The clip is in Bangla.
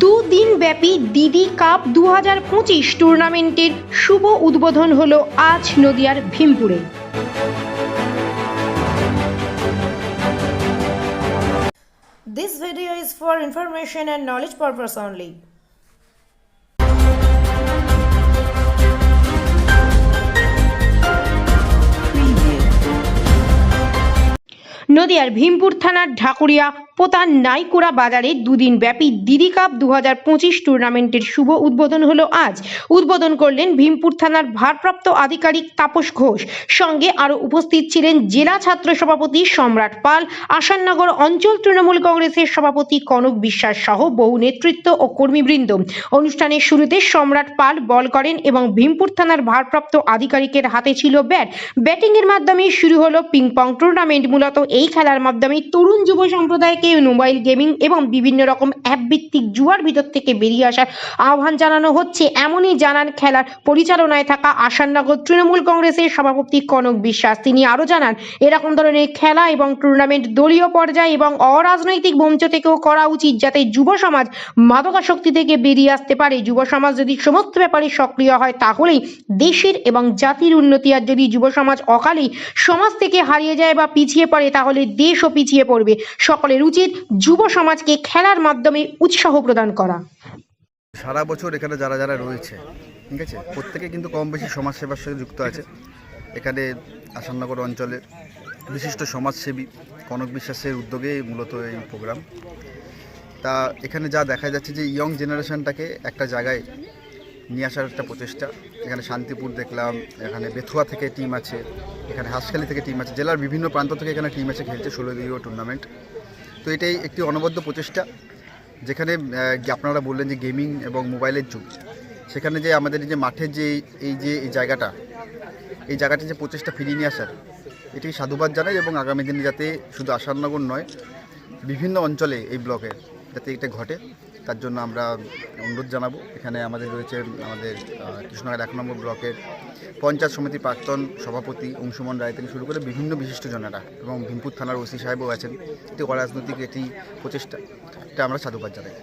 দুদিন ব্যাপী দিদি কাপ দু হাজার পঁচিশ টুর্নামেন্টের শুভ উদ্বোধন হলো আজ নদিয়ার ভীমপুরে This video is for information and knowledge purpose only. নদিয়ার ভীমপুর থানার ঢাকুরিয়া পোতার নাইকুড়া বাজারে দুদিন ব্যাপী দিদি কাপ দু হাজার পঁচিশ টুর্নামেন্টের শুভ উদ্বোধন হলো আজ। উদ্বোধন করলেন ভীমপুর থানার ভারপ্রাপ্ত আধিকারিক তাপস ঘোষ। সঙ্গে আরও উপস্থিত ছিলেন জেলা ছাত্র সভাপতি সম্রাট পাল, আসাননগর অঞ্চল তৃণমূল কংগ্রেসের সভাপতি কনক বিশ্বাস সহ বহু নেতৃত্ব ও কর্মীবৃন্দ। অনুষ্ঠানের শুরুতে সম্রাট পাল বল করেন এবং ভীমপুর থানার ভারপ্রাপ্ত আধিকারিকের হাতে ছিল ব্যাট। ব্যাটিংয়ের মাধ্যমে শুরু হলো পিং পং টুর্নামেন্ট মূলত এই খেলার মাধ্যমে তরুণ যুব সম্প্রদায়কে মোবাইল গেমিং এবং বিভিন্ন রকম অ্যাপ ভিত্তিক জুয়ার ভিতর থেকে বেরিয়ে আসার আহ্বান জানানো হচ্ছে। এমনই জানান খেলার পরিচালনায় থাকা আসাননগর তৃণমূল কংগ্রেসের সভাপতি কনক বিশ্বাস। তিনি আরও জানান, এরকম ধরনের খেলা এবং টুর্নামেন্ট দলীয় পর্যায়ে এবং অরাজনৈতিক মঞ্চ থেকেও করা উচিত যাতে যুব সমাজ মাদকাসক্তি থেকে বেরিয়ে আসতে পারে। যুব সমাজ যদি সমস্ত ব্যাপারে সক্রিয় হয়, তাহলেই দেশের এবং জাতির উন্নতি। আর যদি যুব সমাজ অকালেই সমাজ থেকে হারিয়ে যায় বা পিছিয়ে পড়ে, তাহলে দেশও পিছিয়ে পড়বে। সকলের উচিত যুব সমাজকে খেলার মাধ্যমে উৎসাহ প্রদান করা। সারা বছর এখানে যারা যারা রয়েছে, ঠিক আছে? প্রত্যেকে কিন্তু কম বেশি সমাজসেবার সঙ্গে যুক্ত আছে। এখানে আসাননগর অঞ্চলের বিশিষ্ট সমাজসেবী কনক বিশ্বাসের উদ্যোগে মূলত এই প্রোগ্রাম। তা এখানে যা দেখা যাচ্ছে যে ইয়ং জেনারেশনটাকে একটা জায়গায় নিয়ে আসার একটা প্রচেষ্টা। এখানে শান্তিপুর দেখলাম, এখানে বেথুয়া থেকে টিম আছে, এখানে হাসখালি থেকে টিম আছে, জেলার বিভিন্ন প্রান্ত থেকে এখানে টিম আছে খেলছে ষোলো দিনীয় টুর্নামেন্ট তো এটাই একটি অনবদ্য প্রচেষ্টা, যেখানে আপনারা বললেন যে গেমিং এবং মোবাইলের যুগ, সেখানে যে আমাদের যে মাঠের যে, এই যে, এই জায়গাটা, এই জায়গাটি যে প্রচেষ্টা ফিরিয়ে নিয়ে আসার, এটি সাধুবাদ জানাই এবং আগামী দিনে যাতে শুধু আসাননগর নয়, বিভিন্ন অঞ্চলে এই ব্লকে যাতে এটা ঘটে। তার জন্য আমরা অনুরোধ জানাব। এখানে আমাদের রয়েছে আমাদের কৃষ্ণনগর এক নম্বর ব্লকের পঞ্চায়েত সমিতির প্রাক্তন সভাপতি অংশুমন রায় থেকে শুরু করে বিভিন্ন বিশিষ্ট বিশিষ্টজনেরা এবং ভীমপুর থানার ওসি সাহেবও আছেন। এটি অরাজনৈতিক একটি প্রচেষ্টা। এটা আমরা সাধুবাদ জানাই।